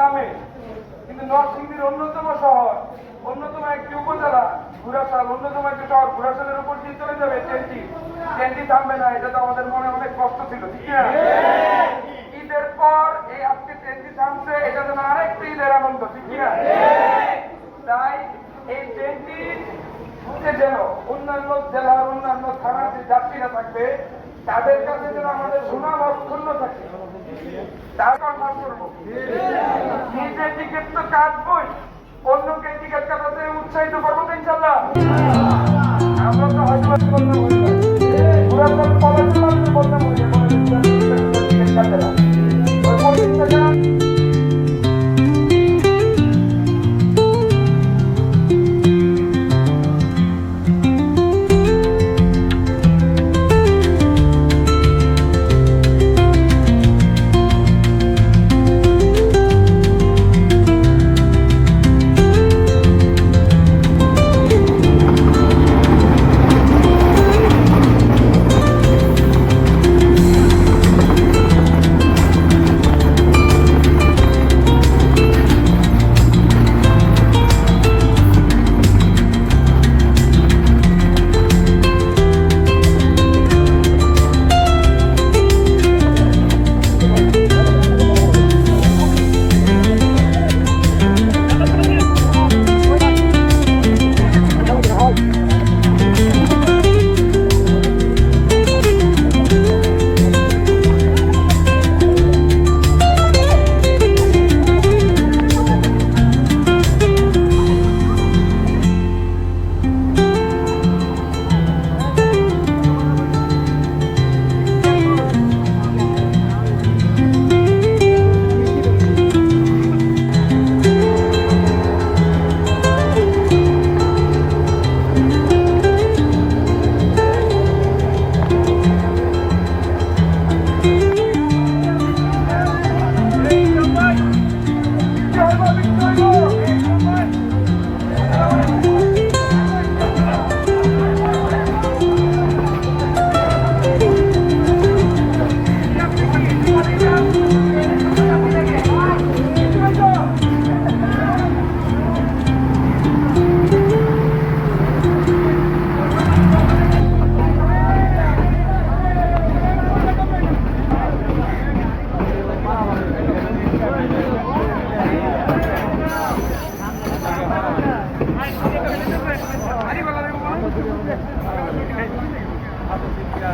নামে। কিন্তু নরসিংদীর অন্যতম শহর, অন্যতম একটি উপজেলা ঘুরাশাল অন্যতম একটি শহর ঘুরাশালের উপর দিয়ে চলে যাবে ট্রেনটি। ট্রেনটি থামবে না, এটা তো আমাদের মনে অনেক কষ্ট ছিল, ঠিক ঈদের পর এই আজকে ট্রেনটি থামছে, এটা যেন আরেকটি ঈদের আনন্দ, ঠিক না তাই এই ট্রেনটি ঢুকে যেন অন্যান্য জেলার অন্যান্য থানার যে যাত্রীরা থাকবে, তাদের কাছে যেন আমাদের সুনাম অক্ষুণ্ণ থাকে। তার কনফার্ম করব। নিজে টিকিট তো কাটবই। অন্যকে টিকিট কাটাতে উৎসাহিত করব তো ইনশাল্লাহ। আমরা তো হয়তো বা বললাম পুরাতন কলেজ বললাম টিকিট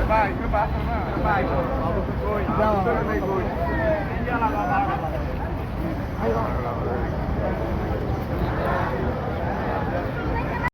Vai, vai, vai.